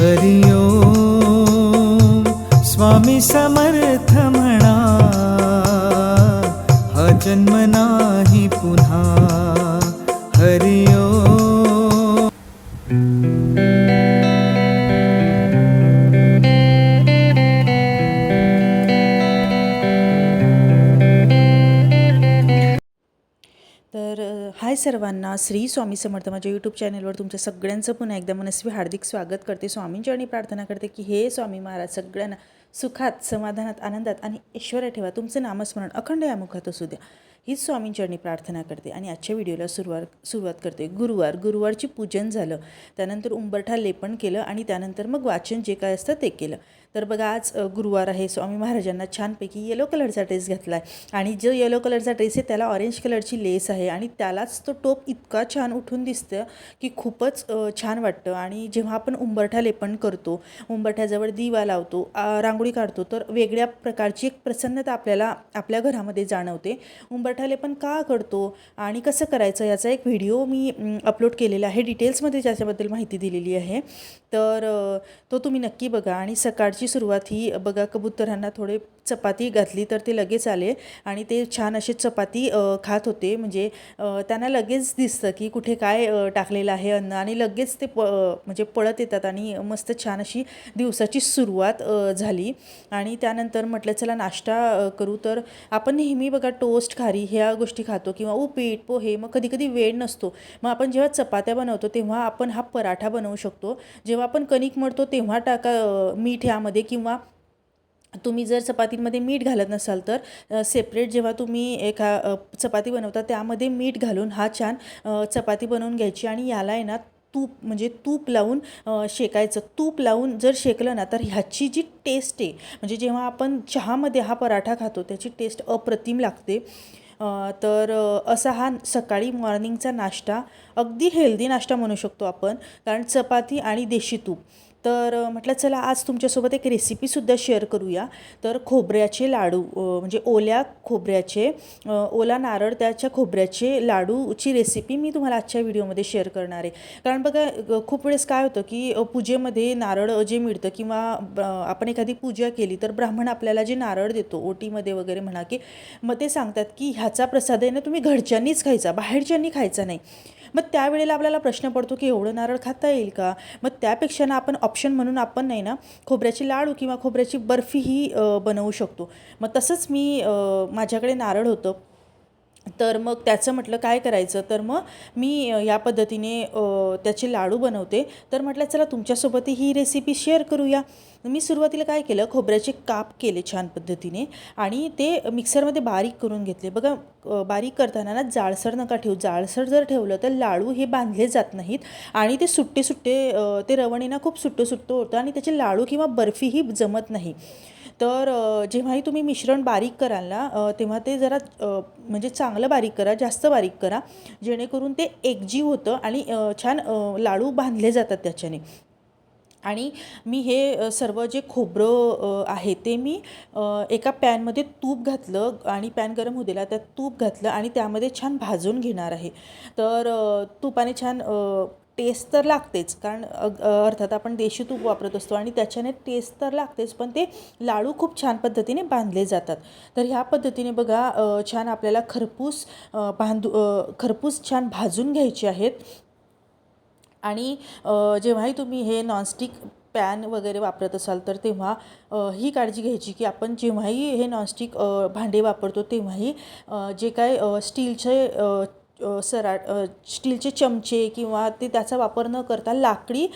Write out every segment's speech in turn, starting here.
हरिओम। स्वामी समर्थ तर हाय सर्वांना श्री स्वामी समर्थ माझ्या यूट्यूब चॅनलवर तुमच्या सगळ्यांचं पुन्हा एकदा मनस्वी हार्दिक स्वागत करते. स्वामींच्या आणि प्रार्थना करते की हे स्वामी महाराज सगळ्यांना सुखात समाधानात आनंदात आणि ऐश्वर्या ठेवा. तुमचं नामस्मरण अखंड या मुखात असू द्या. हीच स्वामींचरणी प्रार्थना करते. आणि आजच्या व्हिडिओला सुरुवात सुरुवात करते. गुरुवार गुरुवारची पूजन झालं. त्यानंतर उंबरठा लेपन केलं आणि त्यानंतर मग वाचन जे काय असतं ते केलं. तर बघा आज गुरुवार आहे. स्वामी महाराजांना छानपैकी येलो कलरचा ड्रेस घातला आहे आणि जो येलो कलरचा ड्रेस आहे त्याला ऑरेंज कलरची लेस आहे. आणि त्यालाच तो टोप इतका छान उठून दिसतं की खूपच छान वाटतं. आणि जेव्हा आपण उंबरठा लेपन करतो उंबरठ्याजवळ दिवा लावतो रांगोळी काढतो तर वेगळ्या प्रकारची एक प्रसन्नता आपल्याला आपल्या घरामध्ये जाणवते. उंबरठा लेपन का करतो आणि कसं करायचं याचा एक व्हिडिओ मी अपलोड केलेला आहे. डिटेल्समध्ये ज्याच्याबद्दल माहिती दिलेली आहे. तर तो तुम्ही नक्की बघा. आणि सकाळची सुरुवात ही बघा कबुतरांना थोडे चपाती घातली तर ते लगेच आले आणि ते छान असे चपाती खात होते. म्हणजे त्यांना लगेच दिसतं की कुठे काय टाकलेलं आहे अन्न आणि लगेच ते प म्हणजे पळत येतात आणि मस्त छान अशी दिवसाची सुरुवात झाली. आणि त्यानंतर म्हटलं चला नाश्ता करू. तर आपण नेहमी बघा टोस्ट खारी ह्या गोष्टी खातो किंवा उपीट पोहे मग कधी कधी वेळ नसतो. मग आपण जेव्हा चपात्या बनवतो तेव्हा आपण हा पराठा बनवू शकतो. जेव्हा आपण कणिक मळतो तेव्हा टाका मीठ ह्यामध्ये किंवा तुम्ही जर चपातीमध्ये मीठ घालत नसाल तर सेपरेट जेव्हा तुम्ही एका चपाती बनवता त्यामध्ये मीठ घालून हा छान चपाती बनवून घ्यायची आणि याला आहे ना तूप म्हणजे तूप लावून शेकायचं. तूप लावून जर शेकलं ना तर ह्याची जी टेस्ट आहे म्हणजे जेव्हा आपण चहामध्ये हा पराठा खातो त्याची टेस्ट अप्रतिम लागते. तर असा हा सकाळी मॉर्निंगचा नाश्ता अगदी हेल्दी नाश्ता म्हणू शकतो आपण. कारण चपाती आणि देशी तूप. तर म्हटलं चला आज तुमच्यासोबत एक रेसिपीसुद्धा शेअर करूया. तर खोबऱ्याचे लाडू म्हणजे ओल्या खोबऱ्याचे ओला नारळ त्याच्या खोबऱ्याचे लाडूची रेसिपी मी तुम्हाला आजच्या व्हिडिओमध्ये शेअर करणार आहे. कारण बघा खूप वेळेस काय होतं की पूजेमध्ये नारळ जे मिळतं किंवा आपण एखादी पूजा केली तर ब्राह्मण आपल्याला जे नारळ देतो ओटीमध्ये वगैरे म्हणा की मग ते सांगतात की ह्याचा प्रसाद आहे ना तुम्ही घरच्यांनीच खायचा बाहेरच्यांनी खायचा नाही. मग त्यावेळेला आपल्याला प्रश्न पडतो की एवढं नारळ खाता येईल का? मग त्यापेक्षा ना आपण ऑप्शन म्हणून आपण नाही ना खोबऱ्याची लाडू किंवा खोबऱ्याची बर्फीही बनवू शकतो. मग तसंच मी माझ्याकडे नारळ होतं. तर मग त्याचं म्हटलं काय करायचं? तर मग मी या पद्धतीने त्याचे लाडू बनवते. तर म्हटलं चला तुमच्यासोबतही ही रेसिपी शेअर करूया. मी सुरुवातीला काय केलं खोबऱ्याचे काप केले छान पद्धतीने आणि ते मिक्सरमध्ये बारीक करून घेतले. बघा बारीक करताना ना जाळसर नका ठेवू. जाळसर जर ठेवलं तर लाडू हे बांधले जात नाहीत आणि ते सुट्टे सुट्टे ते रवणीना खूप सुट्टं सुट्टं होतं आणि त्याचे लाडू किंवा बर्फीही जमत नाही. तर जेव्हाही तुम्ही मिश्रण बारीक कराल ना तेव्हा ते जरा म्हणजे चांगलं बारीक करा जास्त बारीक करा. जेणेकरून ते एकजीव होतं आणि छान लाडू बांधले जातात त्याच्याने. आणि मी हे सर्व जे खोबरं आहे ते मी एका पॅनमध्ये तूप घातलं आणि पॅन गरम होऊ दिला त्यात तूप घातलं आणि त्यामध्ये छान भाजून घेणार आहे. तर तुपाने छान टेस्ट तर लागतेच कारण अर्थात आपण देशी तूप वापरत असतो आणि त्याच्याने टेस्ट तर लागतेच पण ते लाडू खूप छान पद्धतीने बांधले जातात. तर ह्या पद्धतीने बघा छान आपल्याला खरपूस बांधू खरपूस छान भाजून घ्यायचे आहेत. आणि जेव्हाही तुम्ही हे नॉनस्टिक पॅन वगैरे वापरत असाल तर तेव्हा ही काळजी घ्यायची की आपण जेव्हाही हे नॉनस्टिक भांडे वापरतो तेव्हाही जे काय स्टीलचे सराट स्टीलचे चमचे किंवा ते त्याचा वापर न करता लाकडी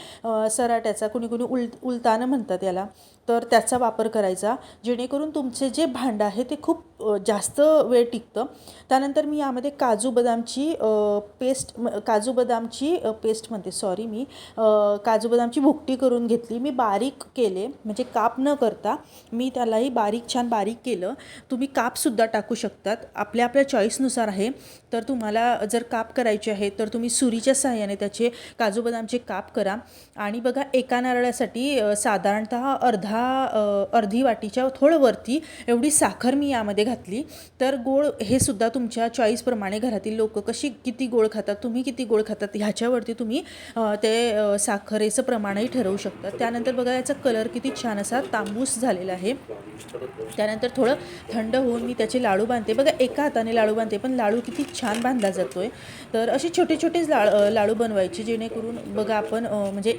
सराट्याचा कुणी कुणी उल उलतानं म्हणतात याला. तर त्याचा वापर करायचा जेणेकरून तुमचे जे भांडं आहे ते खूप जास्त वेळ टिकतं. त्यानंतर मी यामध्ये काजू बदामची पेस्ट म- काजू बदामची पेस्ट म्हणते सॉरी मी काजू बदामची भुकटी करून घेतली. मी बारीक केले म्हणजे काप न करता मी त्यालाही बारीक छान बारीक केलं. तुम्ही कापसुद्धा टाकू शकतात. आपल्या आपल्या चॉईसनुसार आहे. तर तुम्हाला जर काप करायचे आहे तर तुम्ही सुरीच्या सहाय्याने त्याचे काजू बदामचे काप करा. आणि बघा एका नारळासाठी साधारणतः अर्धा अर्धी वाटीच्या थोडं वरती एवढी साखर मी यामध्ये घातली. तर गोड हे सुद्धा तुमच्या चॉईसप्रमाणे घरातील लोक कशी किती गोड खातात तुम्ही किती गोड खातात ह्याच्यावरती तुम्ही ते साखरेचं प्रमाणही ठरवू शकता. त्यानंतर बघा याचा कलर किती छान असा तांबूस झालेला आहे. त्यानंतर थोडं थंड होऊन मी त्याचे लाडू बांधते. बघा एका हाताने लाडू बांधते पण लाडू किती छान बांधला जातो. आहे तर असे छोटे छोटेच ला लाडू बनवायचे जेणेकरून बघा आपण म्हणजे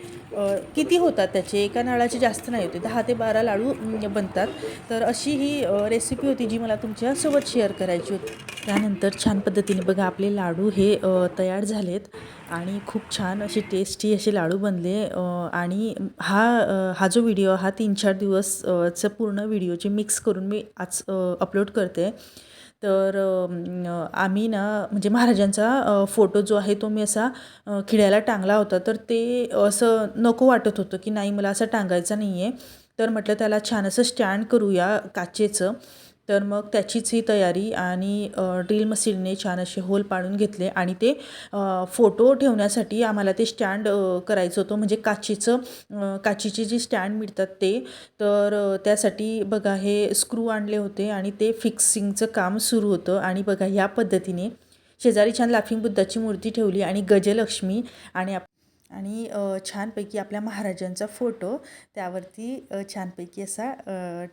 किती होतात त्याचे? एका नाळाचे जास्त नाही होते. दहा ते बारा लाडू बनतात. तर अशी ही रेसिपी होती जी मला तुमच्यासोबत शेअर करायची होती. त्यानंतर छान पद्धतीने बघा आपले लाडू हे तयार झालेत आणि खूप छान असे टेस्टी असे लाडू बनले आणि हा हा जो व्हिडिओ हा तीन चार दिवसचं पूर्ण व्हिडिओचे मिक्स करून मी आज अपलोड करते तर आम्ही ना म्हणजे महाराजांचा फोटो जो आहे तो मी असा खिड्याला टांगला होता. तर ते असं नको वाटत होतं की नाही मला असं टांगायचं नाही आहे तर म्हटलं त्याला छान असं स्टँड करूया काचेचं. तर मग त्याचीच ही तयारी आणि ड्रिल मशीनने छान असे होल पाडून घेतले आणि ते फोटो ठेवण्यासाठी आम्हाला ते स्टँड करायचं होतं. म्हणजे काचेचं अ, काचेचे जे स्टँड मिळतात ते. तर त्यासाठी बघा हे स्क्रू आणले होते आणि ते फिक्सिंगचं काम सुरू होतं. आणि बघा ह्या पद्धतीने शेजारी छान लाफिंग बुद्धाची मूर्ती ठेवली आणि गजलक्ष्मी आणि आप आणि छानपैकी आपल्या महाराजांचा फोटो त्यावरती छानपैकी असा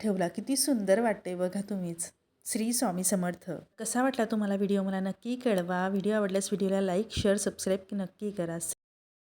ठेवला. किती सुंदर वाटते बघा तुम्हीच. श्री स्वामी समर्थ. कसा वाटला तुम्हाला व्हिडिओ? मला नक्की कळवा. व्हिडिओ आवडल्यास व्हिडिओला लाईक शेअर सबस्क्राईब नक्की करा.